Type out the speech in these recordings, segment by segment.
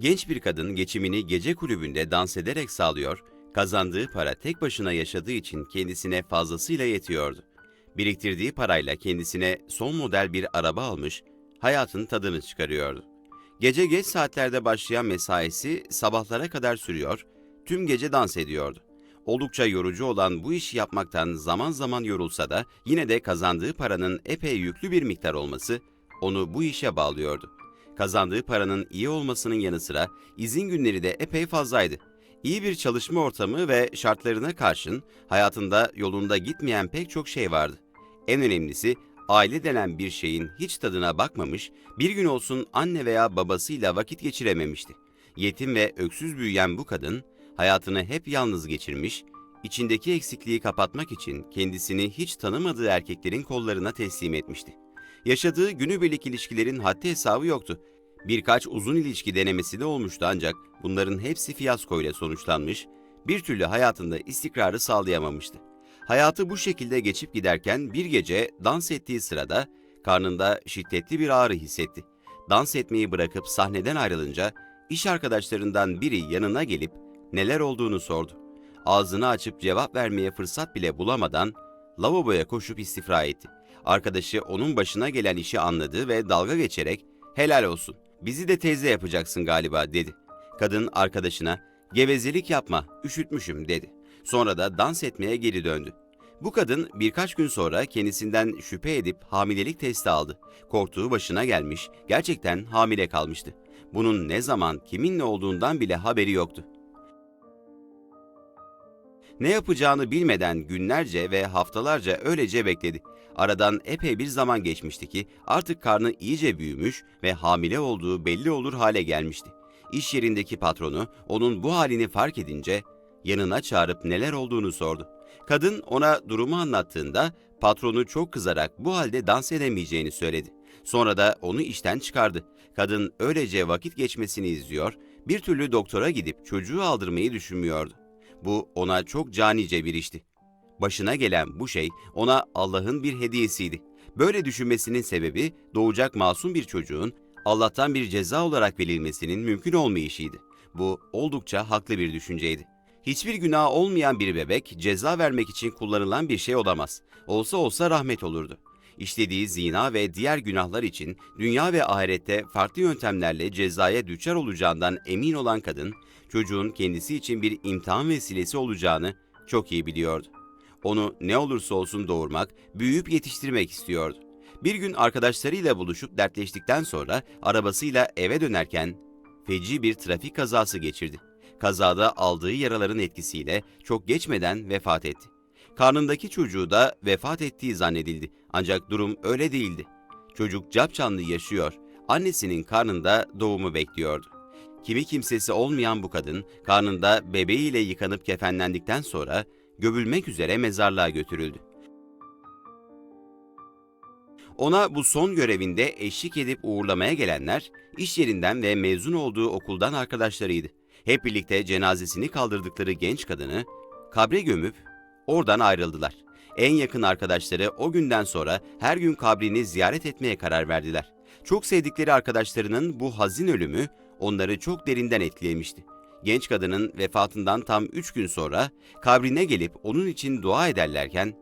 Genç bir kadın geçimini gece kulübünde dans ederek sağlıyor, kazandığı para tek başına yaşadığı için kendisine fazlasıyla yetiyordu. Biriktirdiği parayla kendisine son model bir araba almış, hayatın tadını çıkarıyordu. Gece geç saatlerde başlayan mesaisi sabahlara kadar sürüyor, tüm gece dans ediyordu. Oldukça yorucu olan bu işi yapmaktan zaman zaman yorulsa da yine de kazandığı paranın epey yüklü bir miktar olması onu bu işe bağlıyordu. Kazandığı paranın iyi olmasının yanı sıra izin günleri de epey fazlaydı. İyi bir çalışma ortamı ve şartlarına karşın hayatında yolunda gitmeyen pek çok şey vardı. En önemlisi aile denen bir şeyin hiç tadına bakmamış, bir gün olsun anne veya babasıyla vakit geçirememişti. Yetim ve öksüz büyüyen bu kadın hayatını hep yalnız geçirmiş, içindeki eksikliği kapatmak için kendisini hiç tanımadığı erkeklerin kollarına teslim etmişti. Yaşadığı günübirlik ilişkilerin haddi hesabı yoktu. Birkaç uzun ilişki denemesi de olmuştu ancak bunların hepsi fiyaskoyla sonuçlanmış, bir türlü hayatında istikrarı sağlayamamıştı. Hayatı bu şekilde geçip giderken bir gece dans ettiği sırada karnında şiddetli bir ağrı hissetti. Dans etmeyi bırakıp sahneden ayrılınca iş arkadaşlarından biri yanına gelip neler olduğunu sordu. Ağzını açıp cevap vermeye fırsat bile bulamadan lavaboya koşup istifra etti. Arkadaşı onun başına gelen işi anladı ve dalga geçerek helal olsun bizi de teyze yapacaksın galiba dedi. Kadın arkadaşına gevezelik yapma üşütmüşüm dedi. Sonra da dans etmeye geri döndü. Bu kadın birkaç gün sonra kendisinden şüphe edip hamilelik testi aldı. Korktuğu başına gelmiş, gerçekten hamile kalmıştı. Bunun ne zaman, kiminle olduğundan bile haberi yoktu. Ne yapacağını bilmeden günlerce ve haftalarca öylece bekledi. Aradan epey bir zaman geçmişti ki artık karnı iyice büyümüş ve hamile olduğu belli olur hale gelmişti. İş yerindeki patronu onun bu halini fark edince yanına çağırıp neler olduğunu sordu. Kadın ona durumu anlattığında patronu çok kızarak bu halde dans edemeyeceğini söyledi. Sonra da onu işten çıkardı. Kadın öylece vakit geçmesini izliyor, bir türlü doktora gidip çocuğu aldırmayı düşünmüyordu. Bu ona çok canice bir işti. Başına gelen bu şey ona Allah'ın bir hediyesiydi. Böyle düşünmesinin sebebi doğacak masum bir çocuğun Allah'tan bir ceza olarak verilmesinin mümkün olmayışıydı. Bu oldukça haklı bir düşünceydi. Hiçbir günah olmayan bir bebek ceza vermek için kullanılan bir şey olamaz. Olsa olsa rahmet olurdu. İşlediği zina ve diğer günahlar için dünya ve ahirette farklı yöntemlerle cezaya düçar olacağından emin olan kadın, çocuğun kendisi için bir imtihan vesilesi olacağını çok iyi biliyordu. Onu ne olursa olsun doğurmak, büyüyüp yetiştirmek istiyordu. Bir gün arkadaşlarıyla buluşup dertleştikten sonra arabasıyla eve dönerken feci bir trafik kazası geçirdi. Kazada aldığı yaraların etkisiyle çok geçmeden vefat etti. Karnındaki çocuğu da vefat ettiği zannedildi. Ancak durum öyle değildi. Çocuk capcanlı yaşıyor, annesinin karnında doğumu bekliyordu. Kimi kimsesi olmayan bu kadın, karnında bebeğiyle yıkanıp kefenlendikten sonra gömülmek üzere mezarlığa götürüldü. Ona bu son görevinde eşlik edip uğurlamaya gelenler, iş yerinden ve mezun olduğu okuldan arkadaşlarıydı. Hep birlikte cenazesini kaldırdıkları genç kadını kabre gömüp oradan ayrıldılar. En yakın arkadaşları o günden sonra her gün kabrini ziyaret etmeye karar verdiler. Çok sevdikleri arkadaşlarının bu hazin ölümü onları çok derinden etkilemişti. Genç kadının vefatından tam üç gün sonra kabrine gelip onun için dua ederlerken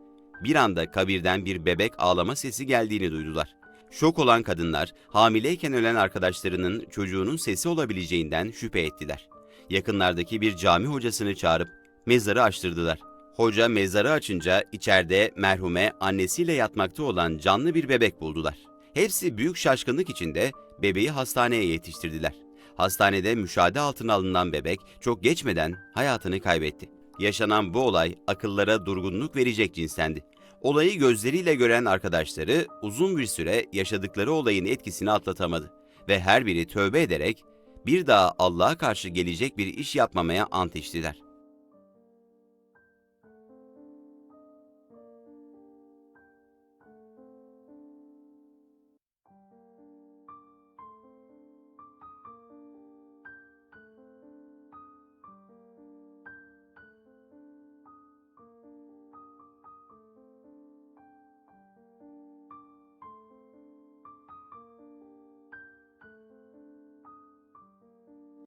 bir anda kabirden bir bebek ağlama sesi geldiğini duydular. Şok olan kadınlar hamileyken ölen arkadaşlarının çocuğunun sesi olabileceğinden şüphe ettiler. Yakınlardaki bir cami hocasını çağırıp mezarı açtırdılar. Hoca mezarı açınca içeride merhume annesiyle yatmakta olan canlı bir bebek buldular. Hepsi büyük şaşkınlık içinde bebeği hastaneye yetiştirdiler. Hastanede müşahede altına alınan bebek çok geçmeden hayatını kaybetti. Yaşanan bu olay akıllara durgunluk verecek cinsendi. Olayı gözleriyle gören arkadaşları uzun bir süre yaşadıkları olayın etkisini atlatamadı ve her biri tövbe ederek bir daha Allah'a karşı gelecek bir iş yapmamaya ant içtiler.